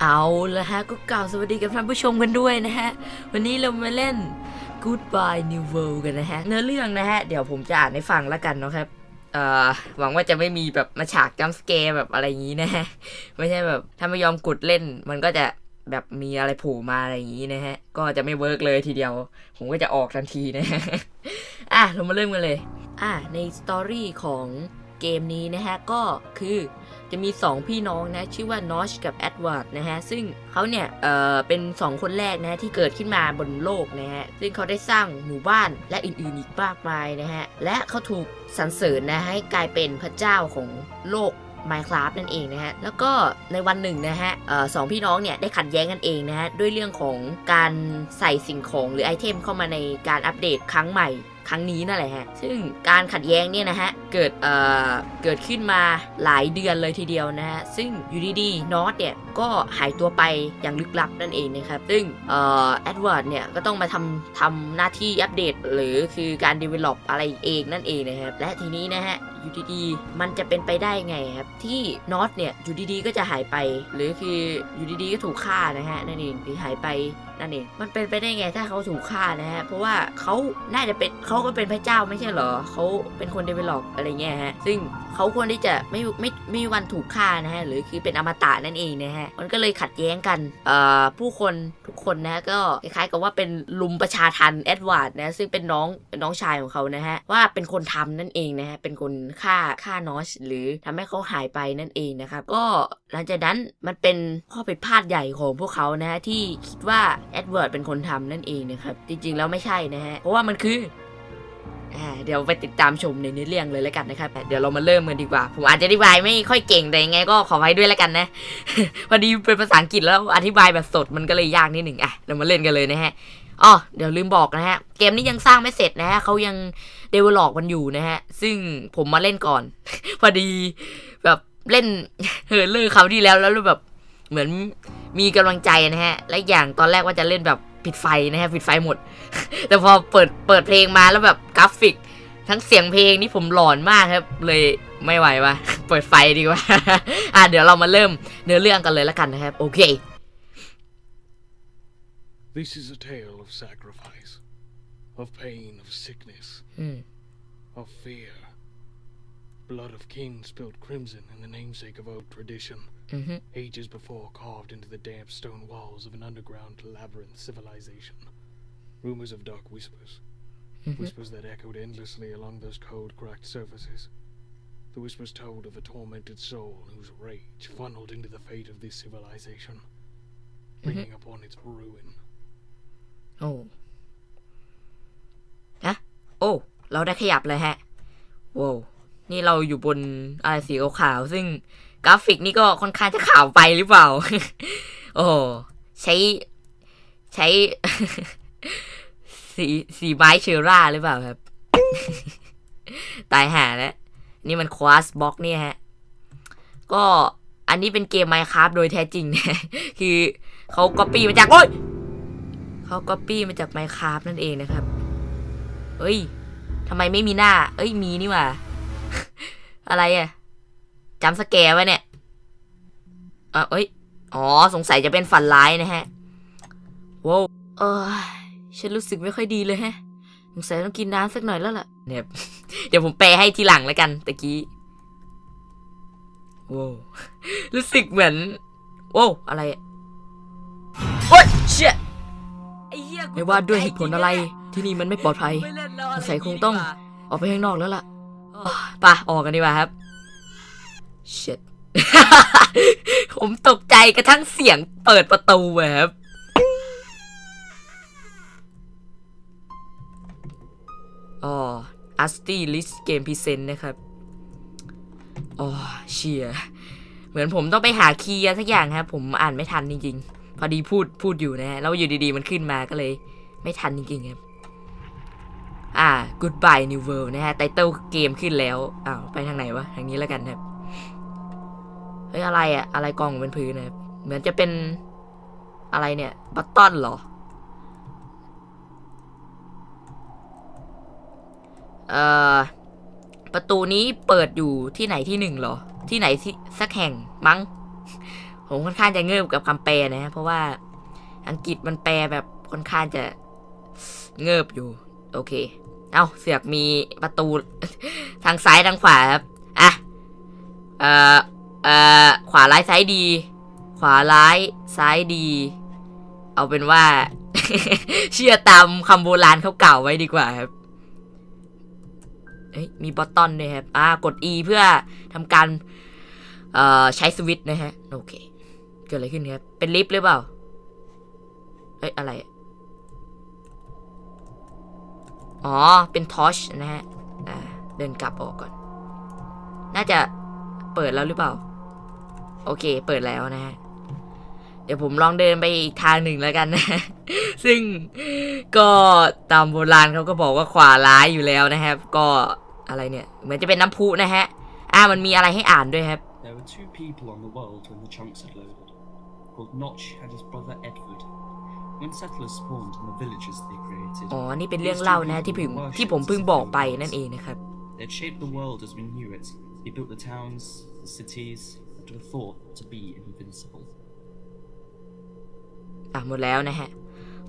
เอาละฮะก็กล่าวสวัสดีกับท่านผู้ชมกันด้วยนะฮะ วันนี้เรามาเล่น Goodbye New World กันนะฮะ เนื้อเรื่องนะฮะ เดี๋ยวผมจะอ่านให้ฟังแล้วกันเนาะครับเอ่อหวังว่าจะไม่มีแบบมาฉากจัมสเกร์แบบอะไรอย่างนี้นะฮะ ไม่ใช่แบบถ้าไม่ยอมกดเล่น มันก็จะแบบมีอะไรโผล่มาอะไรอย่างนี้นะฮะ ก็จะไม่เวิร์กเลยทีเดียว ผมก็จะออกทันทีนะฮะ อะเรามาเริ่มกันเลย อะในสตอรี่ของเกมนี้นะฮะ ก็คือ จะมี 2 พี่น้องนะชื่อว่านอชกับแอดวาร์ดนะฮะซึ่งเขาเนี่ยเอ่อเป็น 2 คนแรกนะที่เกิดขึ้นมาบนโลกนะฮะซึ่งเขาได้สร้างหมู่บ้านและอื่นๆอีกมากมายนะฮะและเขาถูกสรรเสริญนะให้กลายเป็นพระเจ้าของโลก Minecraft นั่นเองนะฮะ แล้วก็ในวันหนึ่งนะฮะออสองพี่น้องเนี่ยได้ขัดแย้งกันเองนะฮะ ด้วยเรื่องของการใส่สิ่งของหรือไอเทมเข้ามาในการอัปเดตครั้งใหม่ ครั้งนี้นั่นแหละฮะ ซึ่งการขัดแย้งเนี่ยนะฮะ เกิด เอ่อ เกิดขึ้นมาหลายเดือนเลยทีเดียวนะฮะ ซึ่งอยู่ดีๆนอตเนี่ย ก็หายตัวไปอย่างลึกลับนั่นเองนะครับ ซึ่ง เอ่อ แอดเวาร์ดเนี่ย ก็ต้องมาทำทำหน้าที่อัปเดต หรือคือการ develop อะไรเองนั่นเองนะครับ และทีนี้นะฮะอยู่ดีๆ มันจะเป็นไปได้ไงครับ ที่นอตเนี่ยอยู่ดีๆ ก็จะหายไป หรือคืออยู่ดีๆ ก็ถูกฆ่านะฮะนั่นเองหรือหายไป นั่นเอง มันเป็นไปได้ไงถ้าเขาถูกฆ่านะฮะ เพราะว่าเขาน่าจะเป็นเขาก็เป็นพระเจ้าไม่ใช่เหรอ เขาเป็นคนเดเวล็อปอะไรเงี้ยฮะ ซึ่งเขาควรที่จะไม่ไม่ไม่มีวันถูกฆ่านะฮะ หรือคือเป็นอมตะนั่นเองนะฮะ มันก็เลยขัดแย้งกัน เอ่อ ผู้คนทุกคนนะก็คล้ายๆกับว่าเป็นลุมประชาทันแอดวาร์ดนะ ซึ่งเป็นน้องน้องชายของเขานะฮะ ว่าเป็นคนทำนั่นเองนะฮะ เป็นคนฆ่าฆ่านอชหรือทำให้เขาหายไปนั่นเองนะครับ ก็หลังจากนั้นมันเป็นข้อผิดพลาดใหญ่ของพวกเขานะฮะที่คิดว่าแอดเวิร์ดเป็นคนทำนั่นเองนะครับ จริงๆ แล้วไม่ใช่นะฮะ เพราะว่ามันคืออ่าเดี๋ยวไปติดตามชมในเนื้อเรื่องเลยแล้วกันนะครับ เดี๋ยวเรามาเริ่มกันดีกว่า ผมอาจจะอธิบายไม่ค่อยเก่งแต่ยังไงก็ขอไว้ด้วยแล้วกันนะ พอดีเป็นภาษาอังกฤษแล้วอธิบายแบบสดมันก็เลยยากนิดหนึ่งอะเรามาเล่นกันเลยนะฮะอ๋อเดี๋ยวลืมบอกนะฮะ เกมนี้ยังสร้างไม่เสร็จนะฮะเขายังเดเวลลอปมันอยู่นะฮะ ซึ่งผมมาเล่นก่อน พอดีแบบเล่นเฮิร์เลอร์เขาวที่แล้วแล้วแบบเหมือน มีกำลังใจนะฮะ และอย่างตอนแรกว่าจะเล่นแบบปิดไฟนะฮะปิดไฟหมด แต่พอเปิดเปิดเพลงมาแล้วแบบกราฟิก ทั้งเสียงเพลงนี่ผมหลอนมากครับ เลยไม่ไหววะเปิดไฟดีกว่าอะเดี๋ยวเรามาเริ่มเนื้อเรื่องกันเลยแล้วกันนะครับ โอเค This is a tale of sacrifice, of pain, of sickness, อืม of fear. Blood of kings spilled crimson in the namesake of old tradition, อือฮึ ages before carved into the damp stone walls of an underground labyrinth civilization. Rumors of dark whispers, อือฮึ whispers that echoed endlessly along those cold, cracked surfaces. The whispers told of a tormented soul whose rage funneled into the fate of this civilization, bringing upon its ruin. โอ้อะโอ้ เราได้ขยับเลยฮะโว้วนี่เราอยู่บนอะไรสีขาวๆซึ่ง กราฟิกนี่ก็ค่อนข้างจะขาวไปหรือเปล่า โอ้ใช้ใช้สีสีไม้เชอร่าหรือเปล่าครับ ตายห่าแล้วนี่มันควาสบ็อกเนี่ยฮะ ก็อันนี้เป็นเกม Minecraft โดยแท้จริงนะคือเขาก๊อปปี้มาจากโอ้ยเขาก๊อปปี้มาจาก Minecraft นั่นเองนะครับ เฮ้ยทำไมไม่มีหน้า เอ้ยมีนี่ว่า อะไรอะ จำสแกร์ไว้เนี่ยอะเอ้ย อ๋อ สงสัยจะเป็นฝันร้ายนะฮะว้าวเออฉันรู้สึกไม่ค่อยดีเลยฮะ สงสัยต้องกินน้ำสักหน่อยแล้วล่ะ เนี่ย เดี๋ยวผมแปลให้ทีหลังแล้วกันตะกี้ว้าวรู้สึกเหมือนว้าวอะไรอะโอ๊ยเชี่ยไม่ว่าด้วยเหตุผลอะไรที่นี่มันไม่ปลอดภัยสงสัยคงต้องออกไปข้างนอกแล้วล่ะไป่ะออกกันดีกว่าครับ shit ผมตกใจกระทั่งเสียงเปิดประตูอะครับอ๋อ a s t y List Game Present นะครับ อ๋อ เชียเหมือนผมต้องไปหาคีย์สักอย่างครับ ผมอ่านไม่ทันจริงๆ พอดีพูดพูดอยู่นะฮะ แล้วอยู่ดีๆ มันขึ้นมาก็เลย ไม่ทันจริงๆครับ อ่า Goodbye New World นะฮะ ไตเติลเกมขึ้นแล้ว อ้าว ไปทางไหนวะ ทางนี้แล้วกันครับ เฮ้ยอะไรอะอะไรกองอยู่บนพื้นนะครับเหมือนจะเป็นอะไรเนี่ยบัตตอนเหรอเอ่อประตูนี้เปิดอยู่ที่ไหนที่หนึ่งเหรอ ที่ไหนที่สักแห่งมั้งผมค่อนข้างจะเงิบกับคำแปลนะฮะเพราะว่าอังกฤษมันแปลแบบค่อนข้างจะเงิบอยู่ โอเค เอาเสือกมีประตูทางซ้ายทางขวาครับ อะ เอ่อ เอ่อขวาร้ายซ้ายดี ขวาร้ายซ้ายดี เอาเป็นว่า เชื่อตามคำโบราณเขากล่าวไว้ดีกว่าครับเอ้ยมีบอตตอนด้วยครับ อ่ากด E เพื่อทำการ เอ่อใช้สวิตช์นะฮะ โอเค เกิดอะไรขึ้นครับ เป็นลิฟต์หรือเปล่า เอ้ย อะไรอะอ๋อ เป็นทอชนะฮะ อ่า เดินกลับออกก่อน น่าจะเปิดแล้วหรือเปล่า โอเค เปิดแล้วนะฮะ เดี๋ยวผมลองเดินไปอีกทางหนึ่งแล้วกันนะ ซึ่งก็ตามโบราณเขาก็บอกว่าขวาร้ายอยู่แล้วนะครับ ก็อะไรเนี่ย เหมือนจะเป็นน้ำพุนะฮะ อ่า มันมีอะไรให้อ่านด้วยครับ There were two people on the world when the chunks had loaded, called Notch and his brother Edward. When settlers spawned in the villages they created, อ๋อ นี่เป็นเรื่องเล่านะที่ผมที่ผมเพิ่งบอกไปนั่นเองนะครับ they'd shaped the world as we knew it. They built the towns, the cities, that were thought to be invincible. อะหมดแล้วนะฮะ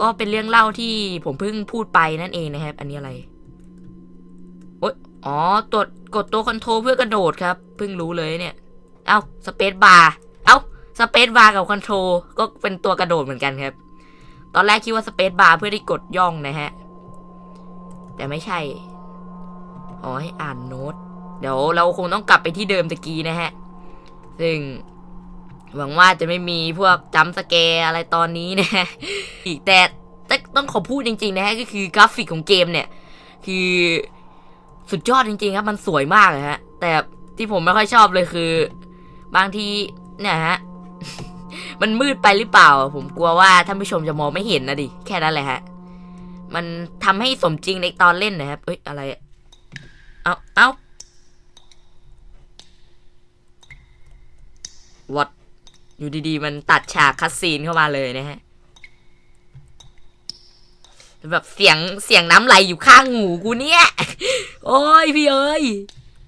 ก็เป็นเรื่องเล่าที่ผมเพิ่งพูดไปนั่นเองนะครับ อันนี้อะไรโอ๊ยอ๋อกดกดตัวคอนโทรลเพื่อกระโดดครับ เพิ่งรู้เลยเนี่ย เอ้าสเปซบาร์เอ้าสเปซบาร์กับคอนโทรลก็เป็นตัวกระโดดเหมือนกันครับ ตอนแรกคิดว่าสเปซบาร์เพื่อที่กดย่องนะฮะ แต่ไม่ใช่อ๋อให้อ่านโน้ต เดี๋ยวเราคงต้องกลับไปที่เดิมตะกี้นะฮะ ซึ่ง หวังว่าจะไม่มีพวกจัมสแกอะไรตอนนี้นะอีกแต่ต้องขอพูดจริง ๆ นะฮะก็คือกราฟิกของเกมเนี่ย คือสุดยอดจริง ๆ ครับ มันสวยมากเลยฮะ แต่ที่ผมไม่ค่อยชอบเลยคือ บางทีเนี่ยฮะมันมืดไปหรือเปล่า ผมกลัวว่าท่านผู้ชมจะมองไม่เห็นนะดิ แค่นั้นแหละฮะ มันทำให้สมจริงในตอนเล่นนะครับเอ้ยอะไร เอาเอา วัดอยู่ดีๆ มันตัดฉากคัดซีนเข้ามาเลยนะฮะแบบเสียงเสียงน้ำไหลอยู่ข้างหูกูเนี่ย โอ้ยพี่เอ้ย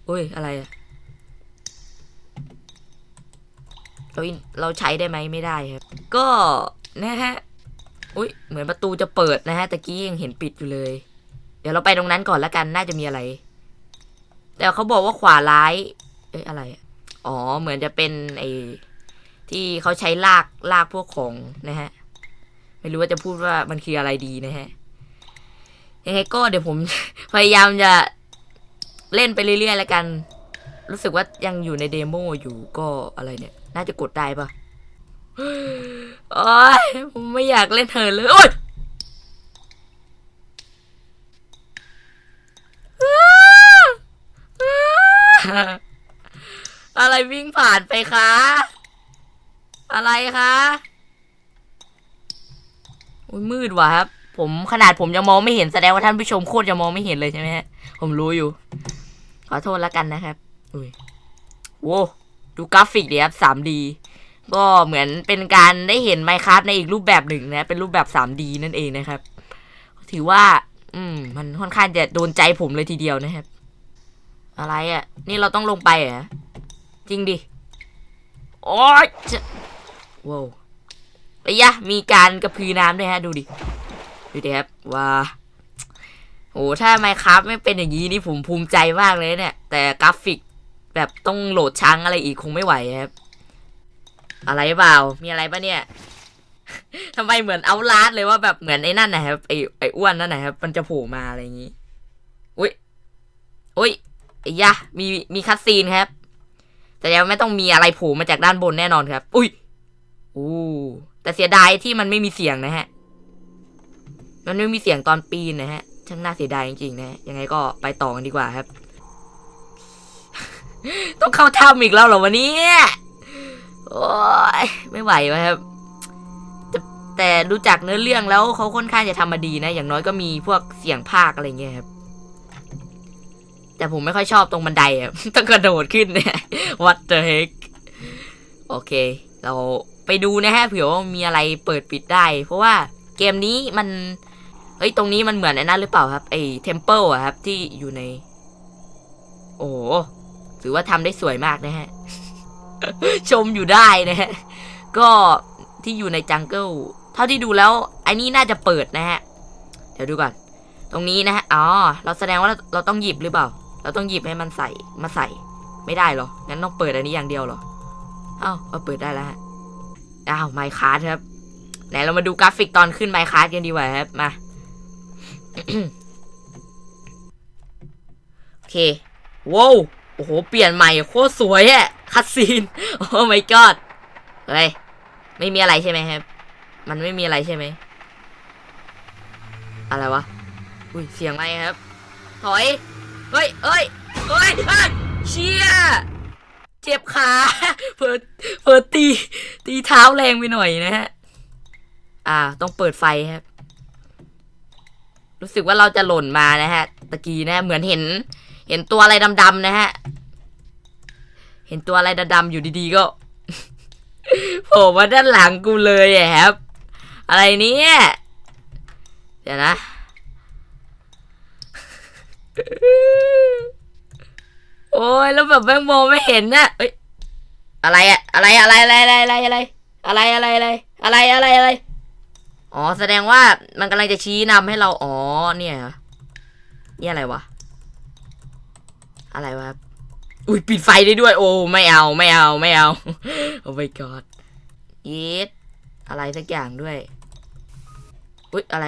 โอ้ยอะไรอะเราเราใช้ได้ไหมไม่ได้ครับ ก็นะฮะ อุ้ยเหมือนประตูจะเปิดนะฮะตะกี้ยังเห็นปิดอยู่เลย เดี๋ยวเราไปตรงนั้นก่อนแล้วกันน่าจะมีอะไร แต่เขาบอกว่าขวาร้าย เอ้ยอะไรอะ อ๋อ เหมือนจะเป็นไอที่เขาใช้ลากลากพวกของนะฮะ ไม่รู้ว่าจะพูดว่ามันคืออะไรดีนะฮะ ยังไงก็เดี๋ยวผม พยายามจะเล่นไปเรื่อยๆแล้วกัน รู้สึกว่ายังอยู่ในเดโมอยู่ก็อะไรเนี่ย น่าจะกดได้ปะโอ้ยผมไม่อยากเล่นเธอเลยโอ๊ยอ วิ่งผ่านไปคะ อะไรคะอุ้ยมืดว่ะครับ ผมขนาดผมยังมองไม่เห็นแสดงว่าท่านผู้ชมโคตรจะมองไม่เห็นเลยใช่ไหมฮะ ผมรู้อยู่ ขอโทษแล้วกันนะครับ อุ้ยโว้ดูกราฟิกดีครับ 3D ก็เหมือนเป็นการได้เห็นไมค์ครับในอีกรูปแบบหนึ่งนะ เป็นรูปแบบ 3D นั่นเองนะครับ ถือว่า อืม มันค่อนข้างจะโดนใจผมเลยทีเดียวนะครับ อะไรอะ่ะ นี่เราต้องลงไปเหรอ จริงดิ โอ๊ยจะว้าวไอ้ยะมีการกระพือน้ำด้วยฮะ ดูดิ ดูดิครับ ว้าโอ้ถ้าไมครับไม่เป็นอย่างนี้นี่ผมภูมิใจมากเลยเนี่ย แต่กราฟิกแบบต้องโหลดช้างอะไรอีกคงไม่ไหวครับ อะไรเปล่า มีอะไรปะเนี่ยทำไมเหมือนเอาลาดเลยว่าแบบเหมือนไอ้นั่นนะครับไอ้ไอ้อ้วนนั่นนะครับมันจะโผล่มาอะไรอย่างนี้ อุ้ยอุ้ยไอ้ยะมีมีคัดซีนครับ แต่ยังไม่ต้องมีอะไรโผล่มาจากด้านบนแน่นอนครับ อุ้ยอู้แต่เสียดายที่มันไม่มีเสียงนะฮะ มันไม่มีเสียงตอนปีนนะฮะ ช่างน่าเสียดายจริงๆนะยังไงก็ไปต่อกันดีกว่าครับ ต้องเข้าถ้ำอีกแล้วเหรอวันนี้โอ้ยไม่ไหววะครับแต่แต่ดูจากเนื้อเรื่องแล้วเขาค่อนข้างจะทำมาดีนะ อย่างน้อยก็มีพวกเสียงภาคอะไรเงี้ยครับ แต่ผมไม่ค่อยชอบตรงบันไดอะต้องกระโดดขึ้นเนี่ย what the heck โอเค เราไปดูนะฮะเผื่อว่ามีอะไรเปิดปิดได้ เพราะว่าเกมนี้มัน เฮ้ย ตรงนี้มันเหมือนไอ้นั่นหรือเปล่าครับ ไอ้เทมเพิลอะครับ ที่อยู่ใน โอ้โหถือว่าทำได้สวยมากนะฮะ ชมอยู่ได้นะฮะ ก็ที่อยู่ในจังเกิลเท่าที่ดูแล้วไอ้นี่น่าจะเปิดนะฮะ เดี๋ยวดูก่อน ตรงนี้นะฮะ อ๋อ เราแสดงว่าเราเราต้องหยิบหรือเปล่า เราต้องหยิบให้มันใส่มาใส่ ไม่ได้หรอ งั้นต้องเปิดอันนี้อย่างเดียวหรออ้าวเอาเปิดได้แล้วฮะอ้าวไมค์คาร์ดครับไหนเรามาดูกราฟิกตอนขึ้นไมค์คาร์ดกันดีกว่าครับ มา โอเคว้าวโอ้โห เปลี่ยนใหม่โคตรสวยอะคัดซีน โอ้ my god เฮ้ยไม่มีอะไรใช่ไหมครับ มันไม่มีอะไรใช่ไหม อะไรวะ อุ้ย เสียงอะไรครับ ถอย เฮ้ยเอ้ยเฮ้ยเฮ้ยเชี่ยเจ็บขาเพิ่เพิ่ตี ตีเท้าแรงไปหน่อยนะฮะ อ่า ต้องเปิดไฟครับ รู้สึกว่าเราจะหล่นมานะฮะ ตะกี้นะ เหมือนเห็น เห็นตัวอะไรดำๆนะฮะ เห็นตัวอะไรดำๆอยู่ดีๆก็โผล่มาด้านหลังกูเลยอะครับ อะไรเนี่ย เดี๋ยวนะ โอ้ยแล้วแบบแม่งมองไม่เห็นนะเอ้ยอะไรอะอะไรอะไรอะไรอะไรอะไรอะไรอะไรอะไรอะไรอะไรอะไรอ๋อแสดงว่ามันกำลังจะชี้นำให้เราอ๋อเนี่ยนี่อะไรวะอะไรวะอุ้ยปิดไฟได้ด้วย โอ้ไม่เอาไม่เอาไม่เอาโอ้ my god เยสอะไรสักอย่างด้วยอุ้ยอะไร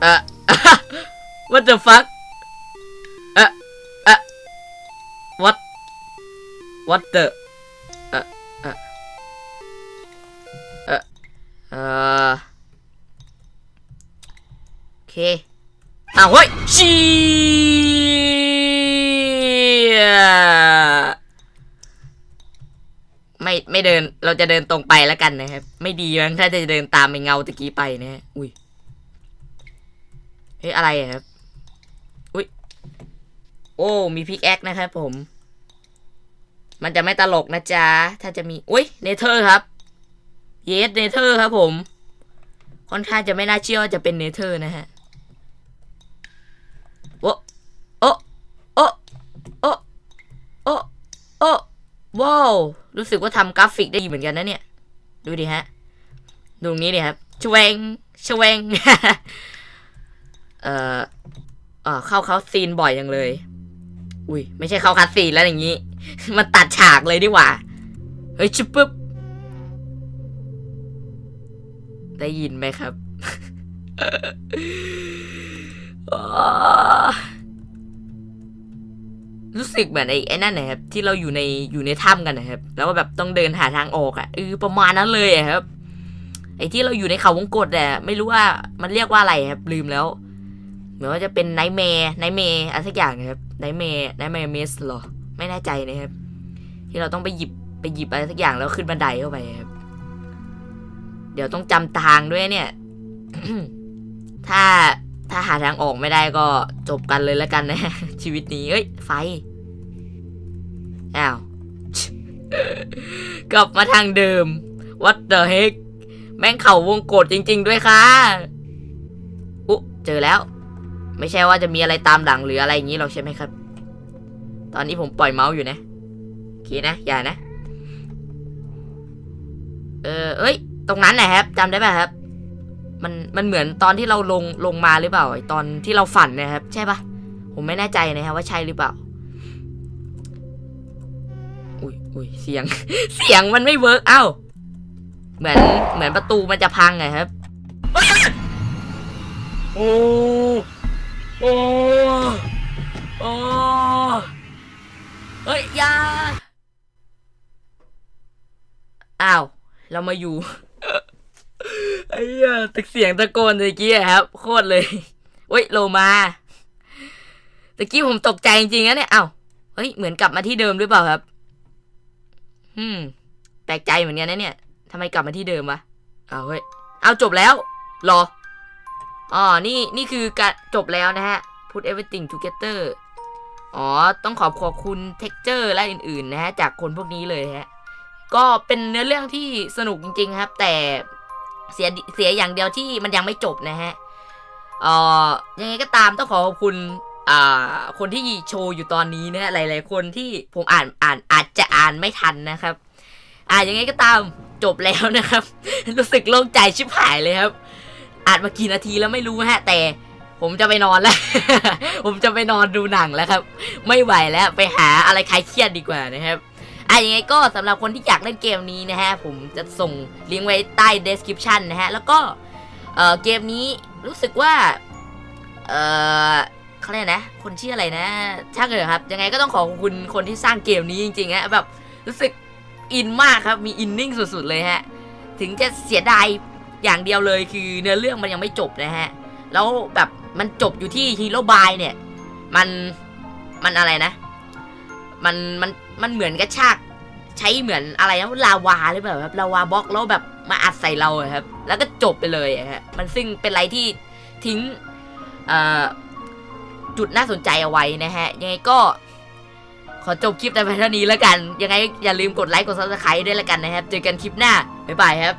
เออ what the fuck เออเออ what what the เออเออเออเออโอเคอ้าวเฮ้ยชีไม่ไม่เดินเราจะเดินตรงไปแล้วกันนะครับ ไม่ดีมั้งถ้าจะเดินตามไปเงาตะกี้ไปนะฮะอุ้ยเฮ้ยอะไรครับ โอ้ มีพิกแอคนะครับผม มันจะไม่ตลกนะจ๊ะ ถ้าจะมี อุ้ยเนเธอร์ครับ เยสเนเธอร์ครับผม ค่อนข้างจะไม่น่าเชื่อว่าจะเป็นเนเธอร์นะฮะ โอ้โอ้โอ้โอ้โอ้โอ้ว้าว รู้สึกว่าทำกราฟิกได้ดีเหมือนกันนะเนี่ย ดูดิฮะ ดูตรงนี้ดิครับชวงชวงเอ่อเอ่อเข้าเขาซีนบ่อยอยังเลย อุ้ยไม่ใช่เข้าคัดซีแล้วอย่างนี้ มันตัดฉากเลยดีกว่า เฮ้ยชิบปึ๊บ ได้ยินไหมครับรู้สึกเหมือนไอ้ไอ้นั่นนะครับที่เราอยู่ในอยู่ในถ้ำกันนะครับ แล้วก็แบบต้องเดินหาทางออกอะ่ะเออประมาณนั้นเลยอะครับ ไอ้ที่เราอยู่ในเขาวงกตอะไม่รู้ว่ามันเรียกว่าอะไรครับลืมแล้ว เหมือนว่าจะเป็นไนท์แมร์ไนท์แมร์อะไรสักอย่างนะครับไนท์แมร์ไนท์แมร์เมสหรอ ไม่แน่ใจนะครับ ที่เราต้องไปหยิบไปหยิบอะไรสักอย่างแล้วขึ้นบันไดเข้าไปครับ เดี๋ยวต้องจำทางด้วยเนี่ย ถ้าถ้าหาทางออกไม่ได้ก็จบกันเลยแล้วกันนะ ชีวิตนี้ เอ้ย ไฟ อ้าว กลับมาทางเดิม what the heck แม่งเข่าวงกดจริง ๆ ด้วยค่ะ อุ๊ เจอแล้ว ไม่ใช่ว่าจะมีอะไรตามหลังหรืออะไรอย่างนี้หรอกใช่ไหมครับ ตอนนี้ผมปล่อยเมาส์อยู่นะโอเคนะ อย่านะ เออเอ้ย ตรงนั้นนะครับจำได้ป่ะครับ มันมันเหมือนตอนที่เราลงลงมาหรือเปล่าตอนที่เราฝันนะครับ ใช่ปะผมไม่แน่ใจนะครับว่าใช่หรือเปล่าอุ้ยอุ้ยเสียง เสียงมันไม่เวิร์กเอ้า เหมือนเหมือนประตูมันจะพังไงครับ โอ้ โอ้โอ้เฮ้ยยาอ้าว เรามาอยู่ไอ้เหี้ยตึกเสียงตะโกนตะกี้อะครับ โคตรเลยเว้ยโลมาตะกี้ผมตกใจจริงๆนะเนี่ยอ้าวเฮ้ยเหมือนกลับมาที่เดิมหรือเปล่าครับอืมแปลกใจเหมือนกันนะเนี่ยทำไมกลับมาที่เดิมวะเอ้าเฮ้ยเอาจบแล้วรอ อ๋อ นี่ นี่คือการจบแล้วนะฮะ put everything together อ๋อ ต้องขอบขอบคุณ texture และอื่นๆนะฮะ จากคนพวกนี้เลยฮะ ก็เป็นเนื้อเรื่องที่สนุกจริงๆครับ แต่เสียเสียอย่างเดียวที่มันยังไม่จบนะฮะเอ่อยังไงก็ตามต้องขอขอบคุณอ่าคนที่โชว์อยู่ตอนนี้นะฮะหลายๆคนที่ผมอ่านอ่านอาจจะอ่านไม่ทันนะครับ อะยังไงก็ตามจบแล้วนะครับ รู้สึกโล่งใจชิบหายเลยครับ อ่านมากี่นาทีแล้วไม่รู้ฮะ แต่ผมจะไปนอนแล้ว ผมจะไปนอนดูหนังแล้วครับ ไม่ไหวแล้วไปหาอะไรคลายเครียดดีกว่านะครับอะยังไงก็สำหรับคนที่อยากเล่นเกมนี้นะฮะ ผมจะส่งลิงก์ไว้ใต้ description นะฮะ แล้วก็เออเกมนี้รู้สึกว่า เออเขาเรียกนะ คนชื่ออะไรนะช่างเถอะครับ ยังไงก็ต้องขอขอบคุณคนที่สร้างเกมนี้จริงๆฮะแบบรู้สึกอินมากครับ มีอินนิ่งสุดๆเลยฮะ ถึงจะเสียดาย อย่างเดียวเลยคือเนื้อเรื่องมันยังไม่จบนะฮะ แล้วแบบมันจบอยู่ที่ฮีโร่บายเนี่ย มันมันอะไรนะ มันมันมันเหมือนกระชากใช้เหมือนอะไรนะลาวาหรือเปล่าครับลาวาบล็อกแล้วแบบมาอัดใส่เราครับ แล้วก็จบไปเลยฮะมันซึ่งเป็นอะไรที่ทิ้งจุดน่าสนใจเอาไว้นะฮะ ยังไงก็ขอจบคลิปแต่เพียงเท่านี้แล้วกัน ยังไงอย่าลืมกดไลค์กดซับสไครต์ด้วยแล้วกันนะครับ เจอกันคลิปหน้า บ๊ายบายครับ